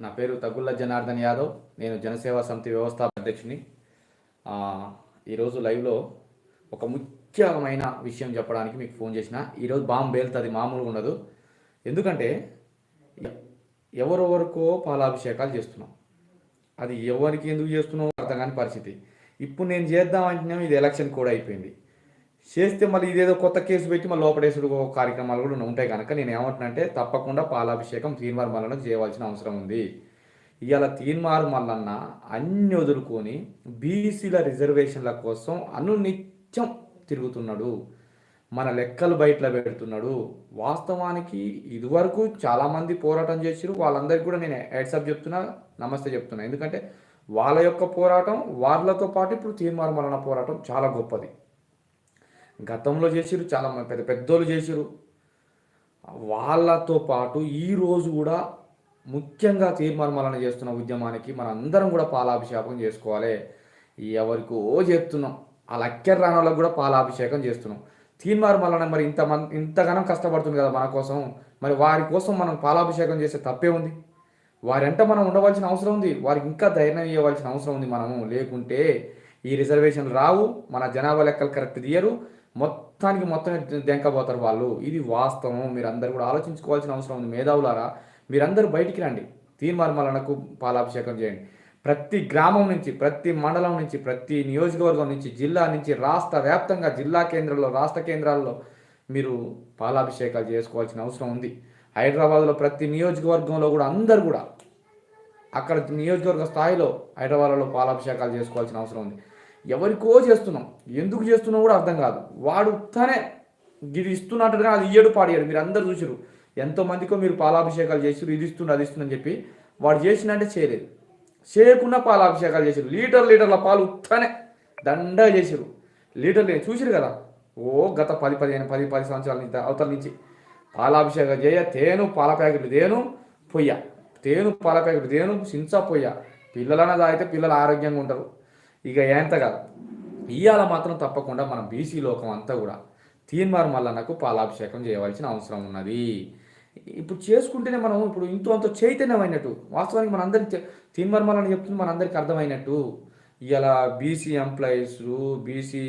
నా పేరు తగుళ్ళ జనార్దన్ యాదవ్. నేను జనసేవా సమితి వ్యవస్థా అధ్యక్షుని. ఈరోజు లైవ్లో ఒక ముఖ్యమైన విషయం చెప్పడానికి మీకు ఫోన్ చేసిన. ఈరోజు బాంబు బేల్తుంది మామూలుగా ఉండదు. ఎందుకంటే ఎవరెవరికో పాలాభిషేకాలు చేస్తున్నాం. అది ఎవరికి ఎందుకు చేస్తున్నాం అర్థం కాని పరిస్థితి. ఇప్పుడు నేను చేద్దాం అంటున్నాం ఇది ఎలక్షన్ కూడా అయిపోయింది. చేస్తే మళ్ళీ ఇదేదో కొత్త కేసు పెట్టి మళ్ళీ లోపడేసుడు కార్యక్రమాలు కూడా ఉంటాయి కనుక నేను ఏమంటున్నానంటే తప్పకుండా పాలాభిషేకం తీన్మార్ మల్లన్నకు చేయవలసిన అవసరం ఉంది. ఇవాళ తీన్మార్ మల్లన్న అన్ని వదులుకొని బీసీల రిజర్వేషన్ల కోసం అనునిత్యం తిరుగుతున్నాడు. మన లెక్కలు బయటలో పెడుతున్నాడు. వాస్తవానికి ఇదివరకు చాలామంది పోరాటం చేసిరు వాళ్ళందరికీ కూడా నేను హెడ్సప్ చెప్తున్నా నమస్తే చెప్తున్నా. ఎందుకంటే వాళ్ళ యొక్క పోరాటం వాళ్ళతో పాటు ఇప్పుడు తీర్మానం మరణ పోరాటం చాలా గొప్పది. గతంలో చేసిరు చాలా మంది పెద్ద పెద్దోళ్ళు చేసిరు వాళ్ళతో పాటు ఈ రోజు కూడా ముఖ్యంగా తీర్మానం చేస్తున్న ఉద్యమానికి మన అందరం కూడా పాలాభిషేకం చేసుకోవాలి. ఎవరికో చేస్తున్నాం ఆ లక్కెర్ రాని వాళ్ళకి కూడా పాలాభిషేకం చేస్తున్నాం. తీర్మార్ మరి ఇంత మన ఇంతగానం కష్టపడుతుంది కదా మన కోసం. మరి వారి కోసం మనం పాలాభిషేకం చేస్తే తప్పే ఉంది. వారంట మనం ఉండవలసిన అవసరం ఉంది. వారికి ఇంకా ధైర్యం ఇవ్వవలసిన అవసరం ఉంది మనము. లేకుంటే ఈ రిజర్వేషన్ రావు. మన జనాభా లెక్కలు కరెక్ట్ తీయరు. మొత్తానికి మొత్తం దెంకపోతారు వాళ్ళు. ఇది వాస్తవం. మీరందరూ కూడా ఆలోచించుకోవాల్సిన అవసరం ఉంది. మేధావులారా మీరందరూ బయటికి రండి. తీర్మార్మలనకు పాలాభిషేకం చేయండి. ప్రతి గ్రామం నుంచి ప్రతి మండలం నుంచి ప్రతి నియోజకవర్గం నుంచి జిల్లా నుంచి రాష్ట్ర వ్యాప్తంగా జిల్లా కేంద్రాల్లో రాష్ట్ర కేంద్రాల్లో మీరు పాలాభిషేకాలు చేసుకోవాల్సిన అవసరం ఉంది. హైదరాబాద్లో ప్రతి నియోజకవర్గంలో కూడా అందరు కూడా అక్కడ నియోజకవర్గ స్థాయిలో హైదరాబాద్లో పాలాభిషేకాలు చేసుకోవాల్సిన అవసరం ఉంది. ఎవరికో చేస్తున్నాం. ఎందుకు చేస్తున్నాం కూడా అర్థం కాదు. వాడు తనే ఇది ఇస్తున్నట్టుగా అది ఇయ్యడు పాడియాడు. మీరు అందరు చూసారు ఎంతో మందికో మీరు పాలాభిషేకాలు చేసిరు ఇది ఇస్తుండు అది ఇస్తుందని చెప్పి వాడు చేసినంటే చేయలేదు. చేయకుండా పాలాభిషేకాలు చేసిరు లీటర్ లీటర్ల పాలు ఉత్తనే దండగా చేసిరు లీటర్లు చూసిరు కదా? ఓ గత పది పదిహేను పది పది సంవత్సరాల నుంచి అవతల నుంచి పాలాభిషేకం చేయ తేను పాల ప్యాకెట్లు తేను పొయ్య. తేను పాల ప్యాకెట్ తేను సించా పొయ్య. పిల్లలన్నా తాగితే పిల్లలు ఆరోగ్యంగా ఉంటారు. ఇక ఎంత కాదు ఇవాళ మాత్రం తప్పకుండా మన బీసీ లోకం అంతా కూడా తీన్మార్ మల్లన్నకు పాలాభిషేకం చేయవలసిన అవసరం ఉన్నది. ఇప్పుడు చేసుకుంటేనే మనం ఇప్పుడు ఇంతో అంత చైతన్యమైనట్టు వాస్తవానికి మనందరికి తీన్మార్ మల్లన్న చెప్తుంది మనందరికి అర్థమైనట్టు. ఇలా బీసీ ఎంప్లాయీస్ బీసీ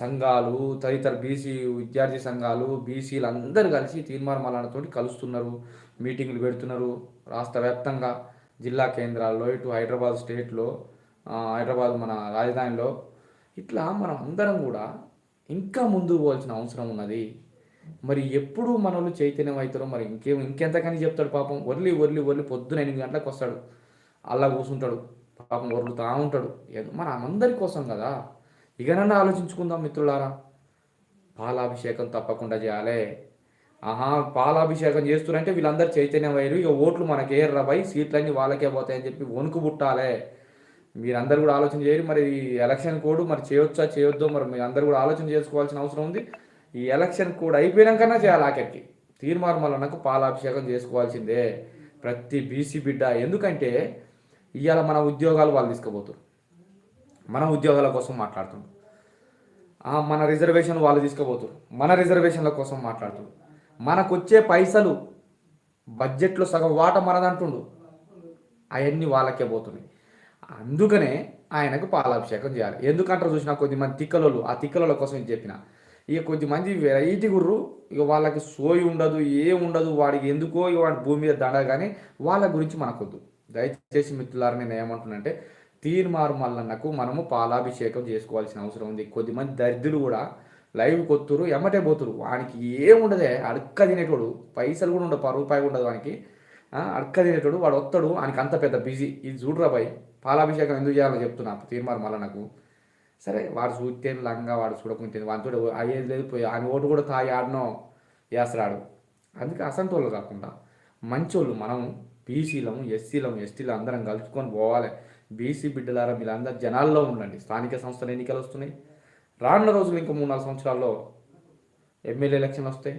సంఘాలు తదితర బీసీ విద్యార్థి సంఘాలు బీసీలు అందరూ కలిసి తీర్మాన మల్లన్నతో కలుస్తున్నారు మీటింగ్లు పెడుతున్నారు. రాష్ట్ర వ్యాప్తంగా జిల్లా కేంద్రాల్లో ఇటు హైదరాబాద్ స్టేట్లో హైదరాబాద్ మన రాజధానిలో ఇట్లా మనం అందరం కూడా ఇంకా ముందుకు పోవాల్సిన అవసరం ఉన్నది. మరి ఎప్పుడు మనల్ని చైతన్యం అవుతారో మరి ఇంకేం ఇంకెంతకని చెప్తాడు పాపం. ఒర్లి ఒర్లి ఒర్లి పొద్దున ఎనిమిది గంటలకు వస్తాడు. అలా కూర్చుంటాడు పాపం వరులుతా ఉంటాడు. ఏదో మన అందరి కోసం కదా. ఇకనన్నా ఆలోచించుకుందాం మిత్రులారా. పాలాభిషేకం తప్పకుండా చేయాలి. ఆహా పాలాభిషేకం చేస్తున్నారంటే వీళ్ళందరూ చైతన్యం అయ్యారు. ఇక ఓట్లు మనకేర్రా రబాయి సీట్లన్నీ వాళ్ళకే పోతాయని చెప్పి వణుకు పుట్టాలే. మీరందరూ కూడా ఆలోచన చేయరు. మరి ఈ ఎలక్షన్ కోడ్ మరి చేయొచ్చా చేయొద్దో మరి మీరు అందరూ కూడా ఆలోచన చేసుకోవాల్సిన అవసరం ఉంది. ఈ ఎలక్షన్ కోడ్ అయిపోయినాకన్నా చేయాలి ఆఖరికి. తీర్మార్మలనకు పాలాభిషేకం చేసుకోవాల్సిందే ప్రతి బీసీ బిడ్డ. ఎందుకంటే ఇవాళ మన ఉద్యోగాలు వాళ్ళు తీసుకోబోతున్నారు మన ఉద్యోగాల కోసం మాట్లాడుతున్నారు. మన రిజర్వేషన్ వాళ్ళు తీసుకోబోతున్నారు మన రిజర్వేషన్ల కోసం మాట్లాడుతున్నారు. మనకు వచ్చే పైసలు బడ్జెట్లో సగం వాట మనదంటుండు. అవన్నీ వాళ్ళకే పోతున్నాయి. అందుకనే ఆయనకు పాలాభిషేకం చేయాలి. ఎందుకంటారు చూసిన కొద్దిమంది తిక్కలోళ్ళు ఆ తిక్కలోళ్ళ కోసం చెప్పిన. ఇక కొద్దిమంది వెరైటీ గుర్రు ఇక వాళ్ళకి సోయి ఉండదు ఏం ఉండదు వాడికి ఎందుకో ఇక వాడి భూమి మీద దండ కానీ వాళ్ళ గురించి మనకొద్దు. దయచేసి మిత్రులారా నేను ఏమంటున్నంటే తీర్మారు మల్లన్నకు మనము పాలాభిషేకం చేసుకోవాల్సిన అవసరం ఉంది. కొద్దిమంది దరిద్రులు కూడా లైవ్ కొత్తురు ఎమ్మటే పోతురు. వానికి ఏముండదే అడక్క తినేటోడు పైసలు కూడా ఉండవు పది ఉండదు వానికి. అడక్క తినేటోడు వాడు వస్తాడు వానికి అంత పెద్ద బిజీ. ఇది చూడరా బాయ్. పాలాభిషేకం ఎందుకు చేయాలో చెప్తున్నా. తీర్మానం మళ్ళీ నాకు. సరే వాడు చూస్తే లంగా వాడు చూడకుంటే వాడితో అయ్యేది లేదు పోయి ఆయన ఓటు కూడా తాగి ఆడనో వేస్తాడు అందుకే అసంతోళ్ళు కాకుండా మంచోళ్ళు మనం బీసీలము ఎస్సీలము ఎస్టీలు అందరం కలుసుకొని పోవాలి. బీసీ బిడ్డలారా మీరందరూ జనాల్లో ఉండండి. స్థానిక సంస్థల ఎన్నికలు వస్తున్నాయి. రానున్న రోజులు ఇంకో మూడు నాలుగు సంవత్సరాల్లో ఎమ్మెల్యే ఎలక్షన్లు వస్తాయి.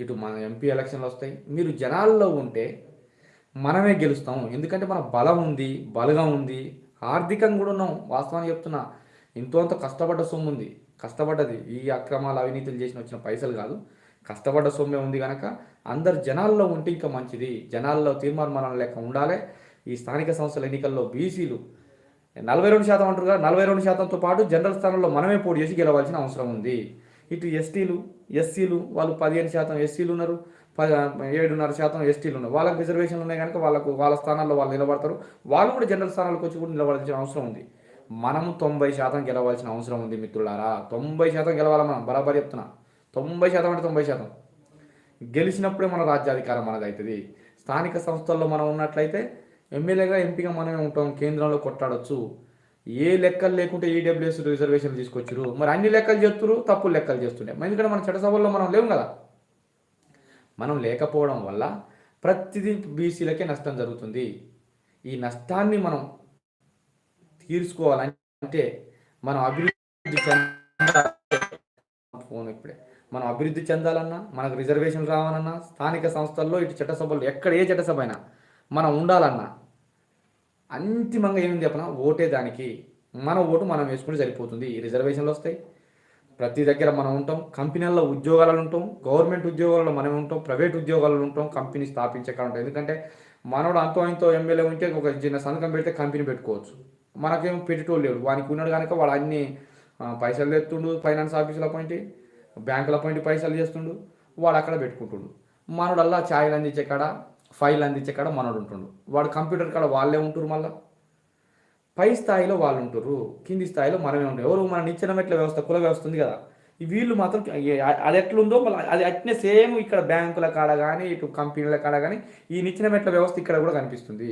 ఇటు మన ఎంపీ ఎలక్షన్లు వస్తాయి. మీరు జనాల్లో ఉంటే మనమే గెలుస్తాం. ఎందుకంటే మన బలం ఉంది బలగం ఉంది. ఆర్థికంగా కూడా ఉన్నాం. వాస్తవాన్ని చెప్తున్నా ఎంతో అంత కష్టపడ్డ సొమ్ము ఉంది. కష్టపడ్డది. ఈ అక్రమాలు అవినీతులు చేసిన వచ్చిన పైసలు కాదు. కష్టపడ్డ సొమ్మే ఉంది కనుక అందరు జనాల్లో ఉంటే ఇంకా మంచిది. జనాల్లో తీర్మానం లెక్క ఉండాలి. ఈ స్థానిక సంస్థల ఎన్నికల్లో బీసీలు నలభై రెండు శాతం అంటారు కదా నలభై రెండు శాతంతో పాటు జనరల్ స్థానంలో మనమే పోటీ చేసి గెలవాల్సిన అవసరం ఉంది. ఇటు ఎస్టీలు ఎస్సీలు వాళ్ళు పదిహేను శాతం ఎస్సీలు ఉన్నారు. ఏడున్నర శాతం ఎస్టీలు ఉన్నాయి వాళ్ళకి రిజర్వేషన్లు ఉన్నాయి కనుక వాళ్ళకు వాళ్ళ స్థానాల్లో వాళ్ళు నిలబడతారు. వాళ్ళు కూడా జనరల్ స్థానాలకు వచ్చి కూడా నిలబడాల్సిన అవసరం ఉంది. మనము తొంభై శాతం గెలవాల్సిన అవసరం ఉంది మిత్రులారా. తొంభై శాతం గెలవాలి మనం? బరాబర్ చెప్తున్నా. తొంభై శాతం అంటే తొంభై శాతం. గెలిచినప్పుడే మన రాజ్యాధికారం మనది అవుతుంది స్థానిక సంస్థల్లో మనం ఉన్నట్లయితే ఎమ్మెల్యేగా ఎంపీగా మనమే ఉంటాం. కేంద్రంలో కొట్టాడొచ్చు ఏ లెక్కలు లేకుంటే ఈడబ్ల్యూఎస్ రిజర్వేషన్లు తీసుకొచ్చారు మరి అన్ని లెక్కలు చేస్తున్నారు తప్పు లెక్కలు చేస్తుండే. ఎందుకంటే మన చట్టసభల్లో మనం లేవు కదా. మనం లేకపోవడం వల్ల ప్రతిదీ బీసీలకే నష్టం జరుగుతుంది. ఈ నష్టాన్ని మనం తీర్చుకోవాలంటే మనం అభివృద్ధి ఫోన్ ఇప్పుడే. మనం అభివృద్ధి చెందాలన్నా మనకు రిజర్వేషన్ రావాలన్నా స్థానిక సంస్థల్లో ఇటు చట్టసభల్లో ఎక్కడ ఏ చట్టసభ అయినా మనం ఉండాలన్నా అంతిమంగా ఏమి చెప్పనా? ఓటే దానికి. మన ఓటు మనం వేసుకుంటే సరిపోతుంది. రిజర్వేషన్లు వస్తాయి. ప్రతి దగ్గర మనం ఉంటాం. కంపెనీల్లో ఉద్యోగాలు ఉంటాం. గవర్నమెంట్ ఉద్యోగాలలో మనం ఉంటాం. ప్రైవేట్ ఉద్యోగాలు ఉంటాం. కంపెనీ స్థాపించకుండా ఉంటాం. ఎందుకంటే మనోడు అంతో ఇంతో ఎమ్మెల్యే ఉంటే ఒక చిన్న సంతకం పెడితే కంపెనీ పెట్టుకోవచ్చు. మనకేం పెట్టేటోళ్ళు లేడు. వానికి ఉన్నాడు కనుక వాడు అన్ని పైసలు తెస్తుండు ఫైనాన్స్ ఆఫీసుల పాయింట్ బ్యాంకుల పాయింట్ పైసలు చేస్తుండు. వాడు అక్కడ పెట్టుకుంటుండు. మనోడల్లా ఛాయలు అందించే కాడ ఫైల్ అందించే కాడ మనోడు ఉంటుండు. వాడు కంప్యూటర్ కాడ వాళ్ళే ఉంటురు మళ్ళీ. పై స్థాయిలో వాళ్ళు ఉంటారు కింది స్థాయిలో మనమే ఉంటారు ఎవరు మన నిచ్చెన మెట్ల వ్యవస్థ కుల వ్యవస్థ ఉంది కదా. ఈ వీళ్ళు మాత్రం అది ఎట్లుందో మళ్ళీ అది అట్నే సేమ్ ఇక్కడ బ్యాంకుల కాడ కానీ ఇటు కంపెనీల కాడ కానీ ఈ నిచ్చిన మెట్ల వ్యవస్థ ఇక్కడ కూడా కనిపిస్తుంది.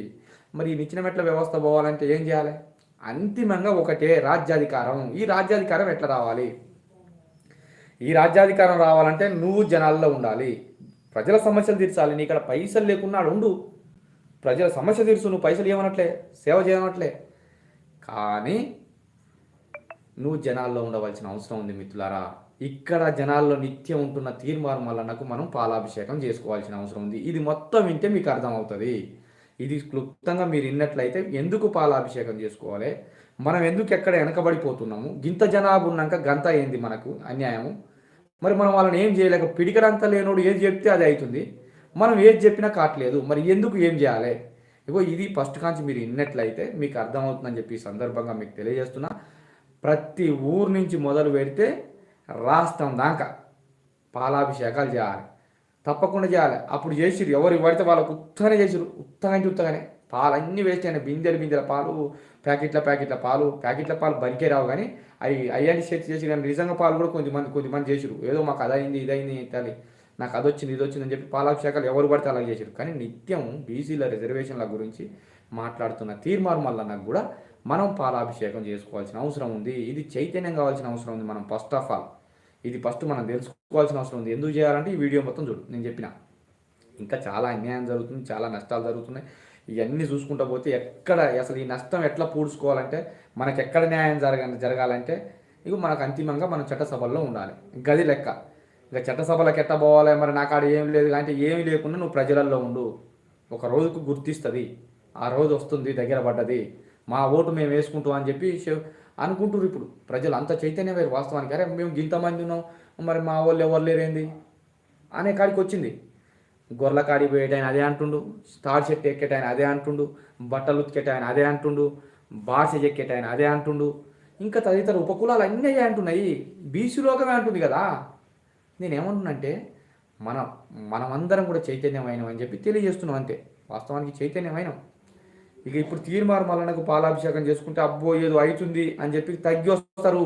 మరి ఈ నిచ్చిన మెట్ల వ్యవస్థ పోవాలంటే ఏం చేయాలి? అంతిమంగా ఒకటే రాజ్యాధికారం. ఈ రాజ్యాధికారం ఎట్లా రావాలి? ఈ రాజ్యాధికారం రావాలంటే నువ్వు జనాల్లో ఉండాలి. ప్రజల సమస్యలు తీర్చాలి. నీ ఇక్కడ పైసలు లేకున్నాడు ఉండు. ప్రజల సమస్య తీర్చు నువ్వు పైసలు ఇవ్వనట్లే సేవ చేయనట్లే? కానీ నువ్వు జనాల్లో ఉండవలసిన అవసరం ఉంది మిత్రులారా. ఇక్కడ జనాల్లో నిత్యం ఉంటున్న తీర్మానం వలనకు మనం పాలాభిషేకం చేసుకోవాల్సిన అవసరం ఉంది. ఇది మొత్తం వింటే మీకు అర్థమవుతుంది. ఇది క్లుప్తంగా మీరు విన్నట్లయితే ఎందుకు పాలాభిషేకం చేసుకోవాలి? మనం ఎందుకు ఎక్కడ వెనకబడిపోతున్నాము? గింత జనాభా ఉన్నాక గంత ఏంది మనకు అన్యాయము? మరి మనం వాళ్ళని ఏం చేయలేక పిడికరంత లేనోడు ఏది చెప్తే అది అవుతుంది. మనం ఏది చెప్పినా కావట్లేదు మరి ఎందుకు ఏం చేయాలి? ఇగో ఇది ఫస్ట్ కాంచి మీరు విన్నట్లయితే మీకు అర్థమవుతుందని చెప్పి ఈ సందర్భంగా మీకు తెలియజేస్తున్నా. ప్రతి ఊరు నుంచి మొదలు పెడితే రాష్ట్రం దాకా పాలాభిషేకాలు చేయాలి. తప్పకుండా చేయాలి. అప్పుడు చేసిరు ఎవరు పడితే వాళ్ళకు ఉత్తగానే చేసిరు ఉత్తగానే ఉత్తగానే. పాలు అన్నీ వేస్ట్ అయినాయి. బిందెలు బిందెల పాలు ప్యాకెట్ల ప్యాకెట్ల పాలు ప్యాకెట్ల పాలు బరికే రావు కానీ అవి అయ్యాన్ని సెట్ చేసి కానీ నిజంగా పాలు కూడా కొంతమంది కొంతమంది చేసిరు ఏదో మాకు అదైంది ఇదైంది తల్లి. నాకు అది వచ్చింది ఇది వచ్చింది అని చెప్పి పాలాభిషేకాలు ఎవరు పడితే అలా చేశారు కానీ నిత్యం బీసీల రిజర్వేషన్ల గురించి మాట్లాడుతున్న తీర్మానం వల్ల కూడా మనం పాలాభిషేకం చేసుకోవాల్సిన అవసరం ఉంది. ఇది చైతన్యం కావాల్సిన అవసరం ఉంది మనం ఫస్ట్ ఆఫ్ ఆల్ ఇది ఫస్ట్ మనం తెలుసుకోవాల్సిన అవసరం ఉంది. ఎందుకు చేయాలంటే ఈ వీడియో మొత్తం చూడు నేను చెప్పిన. ఇంకా చాలా అన్యాయం జరుగుతుంది చాలా నష్టాలు జరుగుతున్నాయి. ఇవన్నీ చూసుకుంటా పోతే ఎక్కడ అసలు ఈ నష్టం ఎట్లా పూడ్చుకోవాలంటే మనకెక్కడ ఎక్కడ న్యాయం జరగ జరగాలంటే ఇక మనకు అంతిమంగా మనం చట్టసభల్లో ఉండాలి. గది లెక్క. ఇక చట్టసభలకు ఎట్ట పోవాలి? మరి నాకు ఆడ ఏం లేదు అంటే ఏమీ లేకుండా నువ్వు ప్రజలల్లో ఉండు. ఒక రోజుకు గుర్తిస్తుంది. ఆ రోజు వస్తుంది దగ్గర పడ్డది. మా ఓటు మేము వేసుకుంటాం అని చెప్పి శ- అనుకుంటున్నారు ఇప్పుడు. ప్రజలు అంత చైతన్యం వేరు వాస్తవానికి. అరే మేము ఇంతమంది ఉన్నాం. మరి మా వాళ్ళు ఎవరు లేరేంది? అనే కాడికి వచ్చింది. గొర్రెల కాడికి పోయేటాయన అదే అంటుండు. స్టార్ చెట్టు ఎక్కేటాయన అదే అంటుండు. బట్టలు ఉతికేటాయన అదే అంటుండు. బార్స ఎక్కేటాయన అదే అంటుండు. ఇంకా తదితర ఉపకులాలు అన్నీ అంటున్నాయి. బీసీ లోకమే అంటుంది కదా. నేనేమంటున్నంటే మన మనమందరం కూడా చైతన్యమైనం అని చెప్పి తెలియజేస్తున్నాం అంతే. వాస్తవానికి చైతన్యమైనం. ఇక ఇప్పుడు తీర్మార్ మల్లనకు పాలాభిషేకం చేసుకుంటే అబ్బో ఏదో అవుతుంది అని చెప్పి తగ్గి వస్తారు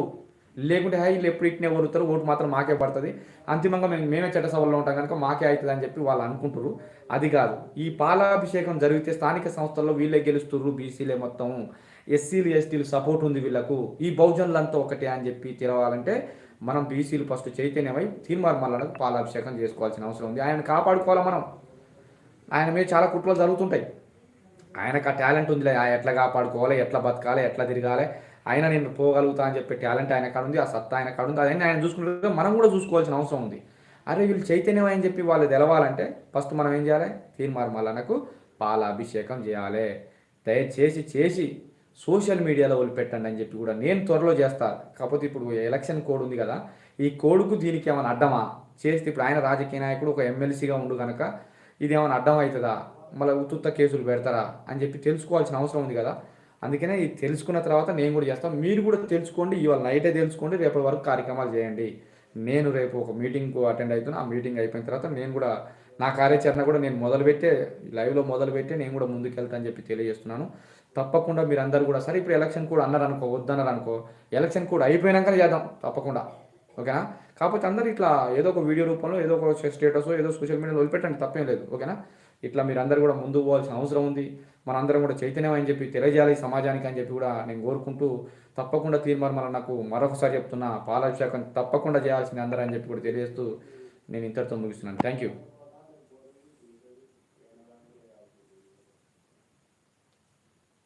లేకుంటే హై వీళ్ళు ఎప్పుడు ఇట్నే ఓరుతారు ఓటు మాత్రం మాకే పడుతుంది. అంతిమంగా మేము మేమే చట్టసభలో ఉంటాం కనుక మాకే అవుతుంది అని చెప్పి వాళ్ళు అనుకుంటారు అది కాదు. ఈ పాలాభిషేకం జరిగితే స్థానిక సంస్థల్లో వీళ్ళే గెలుస్తుర్రు బీసీలే మొత్తం. ఎస్సీలు ఎస్టీలు సపోర్ట్ ఉంది వీళ్ళకు. ఈ బహుజనులంతా ఒకటే అని చెప్పి తెలవాలంటే మనం బీసీలు ఫస్ట్ చైతన్యమై తీర్మార్ మల్లనకు పాలాభిషేకం చేసుకోవాల్సిన అవసరం ఉంది. ఆయన కాపాడుకోవాలి మనం. ఆయన మీద చాలా కుట్రలు జరుగుతుంటాయి. ఆయనకు ఆ టాలెంట్ ఉందిలే. ఎట్లా కాపాడుకోవాలి ఎట్లా బతకాలి ఎట్లా తిరగాలి ఆయన నేను పోగలుగుతా అని చెప్పే టాలెంట్ ఆయన కాడ ఉంది ఆ సత్తా ఆయన కాడ ఉంది అదన్నీ ఆయన చూసుకుంటే మనం కూడా చూసుకోవాల్సిన అవసరం ఉంది. అరే వీళ్ళు చైతన్యం అని చెప్పి వాళ్ళు తెలవాలంటే ఫస్ట్ మనం ఏం చేయాలి? తీర్మార్ మల్లనకు పాలాభిషేకం చేయాలి. దయచేసి చేసి సోషల్ మీడియాలో వదిలిపెట్టండి అని చెప్పి కూడా నేను త్వరలో చేస్తా. కాకపోతే ఇప్పుడు ఎలక్షన్ కోడ్ ఉంది కదా ఈ కోడ్కు దీనికి ఏమైనా అడ్డమా? చేస్తే ఇప్పుడు ఆయన రాజకీయ నాయకుడు ఒక ఎమ్మెల్సీగా ఉండు కనుక ఇది ఏమైనా అడ్డం అవుతుందా? మళ్ళీ ఉత్తుత్త కేసులు పెడతారా? అని చెప్పి తెలుసుకోవాల్సిన అవసరం ఉంది కదా. అందుకనే ఇది తెలుసుకున్న తర్వాత నేను కూడా చేస్తాను మీరు కూడా తెలుసుకోండి ఇవాళ నైటే తెలుసుకోండి రేపటి వరకు కార్యక్రమాలు చేయండి. నేను రేపు ఒక మీటింగ్కు అటెండ్ అవుతాను ఆ మీటింగ్ అయిపోయిన తర్వాత నేను కూడా నా కార్యాచరణ కూడా నేను మొదలుపెట్టే లైవ్లో మొదలుపెట్టే నేను కూడా ముందుకు వెళ్తాను అని చెప్పి తెలియజేస్తున్నాను. తప్పకుండా మీరు అందరు కూడా సరే ఇప్పుడు ఎలక్షన్ కూడా అన్నారు అనుకో వద్దన్నారు అనుకో ఎలక్షన్ కూడా అయిపోయినాకనే చేద్దాం తప్పకుండా. ఓకేనా? కాకపోతే అందరు ఇట్లా ఏదో ఒక వీడియో రూపంలో ఏదో ఒక స్టేటస్ ఏదో సోషల్ మీడియాలో వదిలిపెట్టండి తప్పేం లేదు ఓకేనా? ఇట్లా మీరు అందరు కూడా ముందుకు పోవాల్సిన అవసరం ఉంది. మనందరం కూడా చైతన్యం అని చెప్పి తెలియజేయాలి సమాజానికి అని చెప్పి కూడా నేను కోరుకుంటూ తప్పకుండా తీర్మానం నాకు మరొకసారి చెప్తున్నా పాలాభిషేకం తప్పకుండా చేయాల్సింది అందరూ అని చెప్పి కూడా తెలియజేస్తూ నేను ఇంతటితో ముగిస్తున్నాను. Thank you